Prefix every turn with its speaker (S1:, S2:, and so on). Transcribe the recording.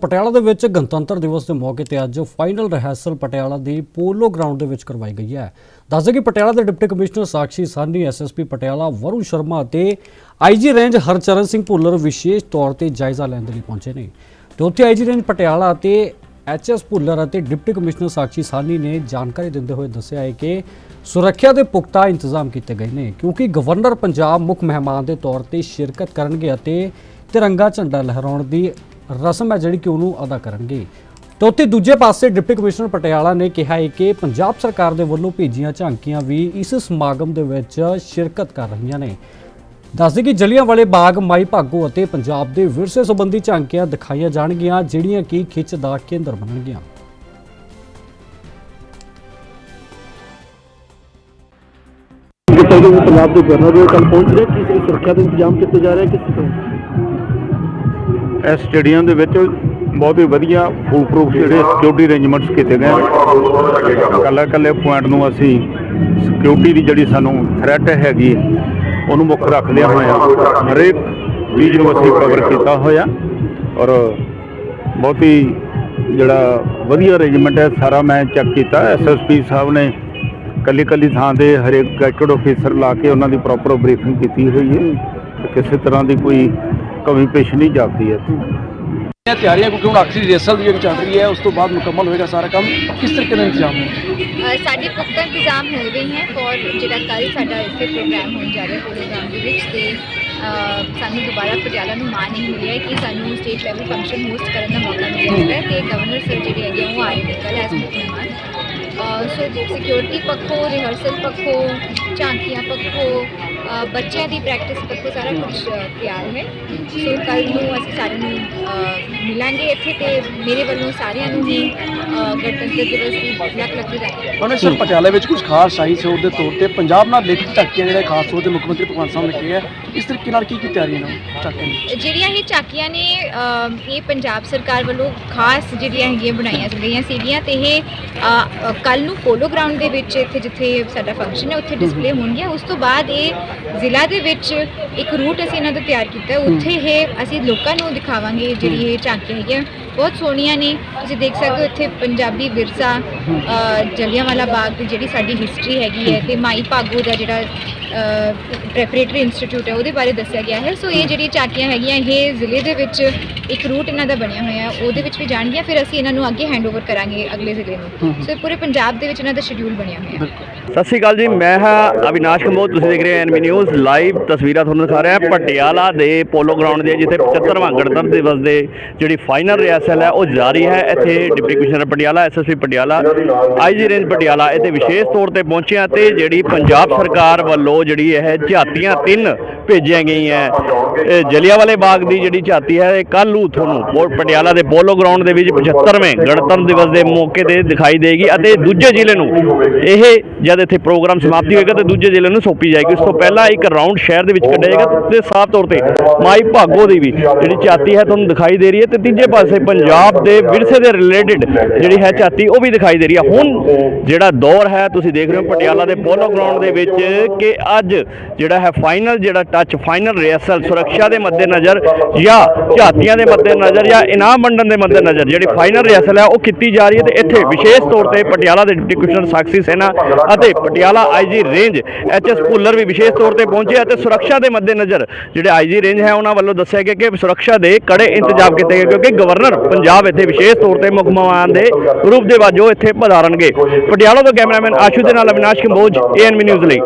S1: ਪਟਿਆਲਾ ਦੇ ਵਿੱਚ ਗਣਤੰਤਰ ਦਿਵਸ ਦੇ ਮੌਕੇ ਤੇ ਅੱਜ ਫਾਈਨਲ ਰਿਹਰਸਲ ਪਟਿਆਲਾ ਦੀ ਪੋਲੋ ਗਰਾਊਂਡ ਦੇ ਵਿੱਚ ਕਰਵਾਈ ਗਈ ਹੈ। ਦੱਸਦੇ ਕਿ ਪਟਿਆਲਾ ਦੇ deputy commissioner Sakshi Sahni SSP Patiala, Varun Sharma ਅਤੇ ਆਈਜੀ ਰੇਂਜ ਹਰਚਰਨ ਸਿੰਘ ਭੁੱਲਰ ਵਿਸ਼ੇਸ਼ ਤੌਰ ਤੇ ਜਾਇਜ਼ਾ ਲੈਣ ਦੇ ਲਈ ਪਹੁੰਚੇ ਨੇ। ਤੇ ਉੱਥੇ ਆਈਜੀ ਰੇਂਜ ਪਟਿਆਲਾ ਅਤੇ ਐਚਐਸ ਭੁੱਲਰ ਅਤੇ ਡਿਪਟੀ ਕਮਿਸ਼ਨਰ ਸਾਕਸ਼ੀ ਸਾਨੀ ਨੇ ਜਾਣਕਾਰੀ ਦਿੰਦੇ ਹੋਏ ਦੱਸਿਆ ਹੈ ਕਿ ਸੁਰੱਖਿਆ ਦੇ ਪੁਖਤਾ ਇੰਤਜ਼ਾਮ ਕੀਤੇ ਗਏ ਨੇ, ਕਿਉਂਕਿ ਗਵਰਨਰ ਪੰਜਾਬ ਮੁੱਖ ਮਹਿਮਾਨ ਦੇ ਤੌਰ ਤੇ ਸ਼ਿਰਕਤ ਕਰਨਗੇ ਅਤੇ ਤਿਰੰਗਾ ਝੰਡਾ ਲਹਿਰਾਉਣ ਦੀ ਰਸਮ ਹੈ ਜਿਹੜੀ ਕਿ ਉਹਨੂੰ ਅਦਾ ਕਰਨਗੇ। ਤੇ ਉੱਥੇ ਦੂਜੇ ਪਾਸੇ ਡਿਪਟੀ ਕਮਿਸ਼ਨਰ ਪਟਿਆਲਾ ਨੇ ਕਿਹਾ ਹੈ ਕਿ ਪੰਜਾਬ ਸਰਕਾਰ ਦੇ ਵੱਲੋਂ ਭੇਜੀਆਂ ਝਾਂਕੀਆਂ ਵੀ ਇਸ ਸਮਾਗਮ ਦੇ ਵਿੱਚ ਸ਼ਿਰਕਤ ਕਰ ਰਹੀਆਂ ਨੇ। ਦੱਸਦੇ ਕਿ ਜਲਿਆਂਵਾਲੇ ਬਾਗ, ਮਾਈ ਭਾਗੋ ਅਤੇ ਪੰਜਾਬ ਦੇ ਵਿਰਸੇ ਸੰਬੰਧੀ ਝਾਂਕੀਆਂ ਦਿਖਾਈਆਂ ਜਾਣਗੀਆਂ, ਜਿਹੜੀਆਂ ਕਿ ਖਿੱਚ ਦਾ ਕੇਂਦਰ ਬਣਨਗੀਆਂ।
S2: ਪੰਜਾਬ ਦੇ ਗਵਰਨਰ ਕੱਲ ਪਹੁੰਚ ਰਹੇ ਕਿਸੇ ਸੁਰੱਖਿਆ ਦੇ ਇੰਤਜ਼ਾਮ ਕੀਤੇ ਜਾ ਰਹੇ ਕਿਸੇ
S3: ਇਸ ਸਟੇਡੀਅਮ ਦੇ ਵਿੱਚ ਬਹੁਤ ਹੀ ਵਧੀਆ ਫੂਲ ਪ੍ਰੂਫ ਜਿਹੜੇ ਸਿਕਿਉਰਿਟੀ ਅਰੇਂਜਮੈਂਟਸ ਕੀਤੇ ਗਏ ਹਨ ਕੱਲੇ ਪੁਆਇੰਟ ਨੂੰ ਅਸੀਂ ਸਿਕਿਉਰਿਟੀ ਦੀ ਜਿਹੜੀ ਸਾਨੂੰ ਥ੍ਰੈਟ ਹੈਗੀ ਉਹਨੂੰ ਮੁੱਖ ਰੱਖਦਿਆਂ ਹੋਇਆ ਹਰੇਕ ਚੀਜ਼ ਨੂੰ ਅਸੀਂ ਕਵਰ ਕੀਤਾ ਹੋਇਆ। ਔਰ ਬਹੁਤ ਹੀ ਜਿਹੜਾ ਵਧੀਆ ਅਰੇਂਜਮੈਂਟ ਹੈ, ਸਾਰਾ ਮੈਂ ਚੈੱਕ ਕੀਤਾ। ਐਸਐਸਪੀ ਸਾਹਿਬ ਨੇ ਕੱਲੀ ਕੱਲੀ ਥਾਂ ਤੇ ਹਰੇਕ ਗੈਜਟਡ ਆਫੀਸਰ ਲਾ ਕੇ ਉਹਨਾਂ ਦੀ ਪ੍ਰੋਪਰ ਬਰੀਫਿੰਗ ਕੀਤੀ ਹੋਈ ਹੈ। ਕਿਸੇ ਤਰ੍ਹਾਂ ਦੀ ਕੋਈ ਕਮੀ ਪੇਸ਼ ਨਹੀਂ ਜਾਪਦੀ ਹੈ।
S4: ਇਹ ਤਿਆਰੀਆਂ ਕਿਉਂਕਿ ਹੁਣ ਆਖਰੀ ਰਿਹਰਸਲ ਜਿਹੜੀ ਚੱਲ ਰਹੀ ਹੈ ਉਸ ਤੋਂ ਬਾਅਦ ਮੁਕੰਮਲ ਹੋਏਗਾ ਸਾਰਾ ਕੰਮ। ਕਿਸ ਤਰੀਕੇ ਨਾਲ ਇੰਤਜ਼ਾਮ ਹੈ
S5: ਸਾਡੇ ਪੁਖਤਾ ਇੰਤਜ਼ਾਮ ਹੋ ਗਏ ਹੈ ਫॉर ਜਿਹੜਾ ਕੱਲ ਸਾਡਾ ਇੱਥੇ ਪ੍ਰੋਗਰਾਮ ਹੋਣ ਜਾ ਰਿਹਾ ਪ੍ਰੋਗਰਾਮ ਦੇ ਵਿੱਚ ਤੇ ਸਾਨੂੰ ਦੁਬਾਰਾ ਪਟਿਆਲਾ ਨੂੰ ਮਾਣ ਨਹੀਂ ਮਿਲਿਆ ਹੈ ਕਿ ਸਾਨੂੰ ਸਟੇਟ ਲੈਵਲ ਫੰਕਸ਼ਨ ਹੋਸਟ ਕਰਨ ਦਾ ਮੌਕਾ ਮਿਲਿਆ ਹੈ ਤੇ ਗਵਰਨਰ ਸਰ ਜਿਹੜੇ ਹੈਗੇ ਆ, ਉਹ ਆ ਰਹੇ ਨੇ ਕੱਲ ਐਸ ਮਹਿਮਾਨ ਅ, ਸੋ ਸਿਕਿਉਰਿਟੀ ਪੱਖੋਂ ਰਿਹਰਸਲ ਪੱਖੋਂ ਝਾਂਕੀਆਂ ਪੱਖੋਂ ਬੱਚਿਆਂ ਦੀ ਪ੍ਰੈਕਟਿਸ ਪੱਖੋਂ ਸਾਰਾ ਕੁਝ ਤਿਆਰ ਹੈ। ਸੋ ਕੱਲ ਨੂੰ ਅਸੀਂ ਸਾਰਿਆਂ ਨੂੰ ਮਿਲਾਂਗੇ ਇੱਥੇ ਤੇ ਮੇਰੇ ਵੱਲੋਂ ਸਾਰਿਆਂ ਨੂੰ ਹੀ ਅ, ਗਣਤੰਤਰ ਦਿਵਸ ਦੀ ਲੱਖ ਲੱਖ ਵਧਾਈਆਂ।
S4: ਉਹਨੇ ਸਰ ਪਟਿਆਲਾ ਵਿੱਚ ਕੁਝ ਖਾਸ ਸ਼ਾਹੀ ਸੋਧ ਦੇ ਤੌਰ ਤੇ ਪੰਜਾਬ ਨਾਲ ਲਿਖਤ ਝਾਕੀਆਂ ਜਿਹੜੇ ਖਾਸ ਤੌਰ ਤੇ ਮੁੱਖ ਮੰਤਰੀ ਭਗਵੰਤ ਮਾਨ ਨੇ ਕਿਹਾ ਹੈ, ਇਸ ਤਰੀਕੇ ਨਾਲ ਕੀ ਕੀ ਤਿਆਰੀਆਂ ਨੇ ਝਾਕੀਆਂ
S5: ਜਿਹੜੀਆਂ ਇਹ ਚਾਕੀਆਂ ਨੇ ਇਹ ਪੰਜਾਬ ਸਰਕਾਰ ਵੱਲੋਂ ਖਾਸ ਜਿਹੜੀਆਂ ਹੈਗੀਆਂ ਬਣਾਈਆਂ ਗਈਆਂ ਸੀਗੀਆਂ ਤੇ ਇਹ ਕੱਲ ਨੂੰ ਪੋਲੋ ਗਰਾਊਂਡ ਦੇ ਵਿੱਚ ਇੱਥੇ ਜਿੱਥੇ ਸਾਡਾ ਫੰਕਸ਼ਨ ਹੈ ਉੱਥੇ ਡਿਸਪਲੇ ਹੋਣਗੀਆਂ। ਉਸ ਤੋਂ ਬਾਅਦ ਇਹ ਜ਼ਿਲ੍ਹਾ ਦੇ ਵਿੱਚ ਇੱਕ ਰੂਟ ਅਸੀਂ ਇਹਨਾਂ ਦਾ ਤਿਆਰ ਕੀਤਾ ਉੱਥੇ ਇਹ ਅਸੀਂ ਲੋਕਾਂ ਨੂੰ ਦਿਖਾਵਾਂਗੇ ਜਿਹੜੀ ਇਹ ਝਾਂਕੀਆਂ ਹੈਗੀਆਂ। ਬਹੁਤ ਸੋਹਣੀਆਂ ਨੇ। ਤੁਸੀਂ ਦੇਖ ਸਕਦੇ ਹੋ ਇੱਥੇ ਪੰਜਾਬੀ ਵਿਰਸਾ ਜਲਿਆਂਵਾਲਾ ਬਾਗ ਦੀ ਜਿਹੜੀ ਸਾਡੀ ਹਿਸਟਰੀ ਹੈਗੀ ਹੈ ਤੇ ਮਾਈ ਭਾਗੋ ਦਾ ਜਿਹੜਾ ਪ੍ਰੈਪਰੇਟਰੀ ਇੰਸਟੀਚਿਊਟ ਹੈ ਉਹਦੇ ਬਾਰੇ ਦੱਸਿਆ ਗਿਆ ਹੈ। ਸੋ ਇਹ ਜਿਹੜੀ ਚਾਕੀਆਂ ਹੈਗੀਆਂ ਇਹ ਜ਼ਿਲ੍ਹੇ ਦੇ ਵਿੱਚ ਇੱਕ ਰੂਟ ਇਹਨਾਂ ਦਾ ਬਣਿਆ ਹੋਇਆ ਹੈ। ਉਹਦੇ ਵਿੱਚ ਵੀ ਜਾਣਗੀਆਂ ਫਿਰ ਅਸੀਂ ਇਹਨਾਂ ਨੂੰ ਅੱਗੇ ਹੈਂਡਓਵਰ ਕਰਾਂਗੇ ਅਗਲੇ ਜ਼ਿਲ੍ਹੇ ਨੂੰ। ਸੋ ਇਹ ਪੂਰੇ ਪੰਜਾਬ ਦੇ ਵਿੱਚ ਇਹਨਾਂ ਦਾ ਸ਼ਡਿਊਲ ਬਣਿਆ ਹੋਇਆ ਹੈ।
S6: ਸਤਿ ਸ਼੍ਰੀ ਅਕਾਲ ਜੀ ਮੈਂ ਹਾਂ ਅਵਿਨਾਸ਼ ਕੰਬੋਜ ਤੁਸੀਂ ਦੇਖ ਰਹੇ ਹੋ ਐਨਵੀ ਨਿਊਜ਼। ਲਾਈਵ ਤਸਵੀਰਾਂ ਤੁਹਾਨੂੰ ਦਿਖਾ ਰਿਹਾ ਪਟਿਆਲਾ ਦੇ ਪੋਲੋ ਗਰਾਊਂਡ ਦੇ ਜਿੱਥੇ 75ਵਾਂ ਗਣਤੰਤਰ ਦਿਵਸ ਦੇ ਜਿਹੜੀ ਫਾਈਨਲ ਰਿਹਰਸਲ ਹੈ ਉਹ ਜਾਰੀ ਹੈ। ਇੱਥੇ deputy commissioner Patiala SSP Patiala IG range Patiala ਇੱਥੇ ਵਿਸ਼ੇਸ਼ ਤੌਰ ਤੇ ਪਹੁੰਚੇ ਆ ਤੇ ਜਿਹੜੀ ਪੰਜਾਬ ਸਰਕਾਰ ਵੱਲੋਂ ਜਿਹੜੀ ਇਹ ਝਾਤੀਆਂ ਤਿੰਨ ਭੇਜੀਆਂ ਗਈਆਂ। ਇਹ ਜਲਿਆਂਵਾਲੇ ਬਾਗ ਦੀ ਜਿਹੜੀ ਝਾਤੀ ਹੈ, ਇਹ ਕੱਲ੍ਹ ਨੂੰ ਤੁਹਾਨੂੰ ਪੋ- ਪਟਿਆਲਾ ਦੇ ਪੋਲੋ ਗਰਾਊਂਡ ਦੇ ਵਿੱਚ 75ਵੇਂ ਗਣਤੰਤਰ ਦਿਵਸ ਦੇ ਮੌਕੇ ਤੇ ਦਿਖਾਈ ਦੇਗੀ ਅਤੇ ਦੂਜੇ ਜ਼ਿਲ੍ਹੇ ਨੂੰ ਇਹ ਜਦ ਇੱਥੇ ਪ੍ਰੋਗਰਾਮ ਸਮਾਪਤੀ ਹੋਏਗਾ ਤੇ ਦੂਜੇ ਜ਼ਿਲ੍ਹੇ ਨੂੰ ਸੌਂਪੀ ਜਾਏਗੀ। ਉਸ ਤੋਂ ਪਹਿਲਾਂ ਇੱਕ ਰਾਉਂਡ ਸ਼ਹਿਰ ਦੇ ਵਿੱਚ ਕੱਢਿਆ ਜਾਏਗਾ ਤੇ ਸਾਫ਼ ਤੌਰ ਤੇ ਮਾਈ ਭਾਗੋ ਦੀ ਵੀ ਜਿਹੜੀ ਝਾਤੀ ਹੈ ਤੁਹਾਨੂੰ ਦਿਖਾਈ ਦੇ ਰਹੀ ਹੈ ਤੇ ਤੀਜੇ ਪਾਸੇ ਪੰਜਾਬ ਦੇ ਵਿਰਸੇ ਦੇ ਰਿਲੇਟਡ ਜਿਹੜੀ ਹੈ ਝਾਤੀ, ਉਹ ਵੀ ਦਿਖਾਈ ਦੇ ਰਹੀ ਹੈ। ਹੁਣ ਜਿਹੜਾ ਦੌਰ ਹੈ, ਤੁਸੀਂ ਦੇਖ ਰਹੇ ਹੋ ਪਟਿਆਲਾ ਦੇ ਪੋਲੋ ਗਰਾਊਂਡ ਦੇ ਵਿੱਚ ਕਿ ਅੱਜ ਜਿਹੜਾ ਹੈ ਫਾਈਨਲ ਜਿਹੜਾ ਟੱਚ ਫਾਈਨਲ ਰਿਹਰਸਲ ਸੁਰੱਖਿਆ ਦੇ ਮੱਦੇਨਜ਼ਰ ਜਾਂ ਝਾਤੀਆਂ ਦੇ ਮੱਦੇਨਜ਼ਰ ਜਾਂ ਇਨਾਮ ਵੰਡਣ ਦੇ ਮੱਦੇਨਜ਼ਰ ਜਿਹੜੀ ਫਾਈਨਲ ਰਿਹਰਸਲ ਹੈ, ਉਹ ਕੀਤੀ ਜਾ ਰਹੀ ਹੈ ਤੇ ਇੱਥੇ ਵਿਸ਼ੇਸ਼ ਤੌਰ ਤੇ ਪਟਿਆਲਾ ਦੇ ਡਿਪਟੀ ਕਮਿਸ਼ਨਰ ਸਾਕਸ਼ੀ ਸੈਨਾ ਅਤੇ Patiala IG range HS Bhullar ਵੀ ਵਿਸ਼ੇਸ਼ ਤੌਰ ਤੇ ਪਹੁੰਚੇ ਅਤੇ ਸੁਰੱਖਿਆ ਦੇ ਮੱਦੇਨਜ਼ਰ ਜਿਹੜੇ ਆਈਜੀ ਰੇਂਜ ਹੈ, ਉਹਨਾਂ ਵੱਲੋਂ ਦੱਸਿਆ ਗਿਆ ਕਿ ਸੁਰੱਖਿਆ ਦੇ ਕੜੇ ਇੰਤਜ਼ਾਮ ਕੀਤੇ ਗਏ ਕਿਉਂਕਿ ਗਵਰਨਰ ਪੰਜਾਬ ਇੱਥੇ ਵਿਸ਼ੇਸ਼ ਤੌਰ ਤੇ ਮੁੱਖ ਮਹਿਮਾਨ ਦੇ ਰੂਪ ਦੇ ਵਜੋਂ ਇੱਥੇ ਪਧਾਰਨਗੇ। ਪਟਿਆਲਾ ਤੋਂ ਕੈਮਰਾਮੈਨ ਆਸ਼ੂ ਦੇ ਨਾਲ ਅਵਿਨਾਸ਼ ਕੰਬੋਜ ਏਐਨਬੀ ਨਿਊਜ਼ ਲਈ।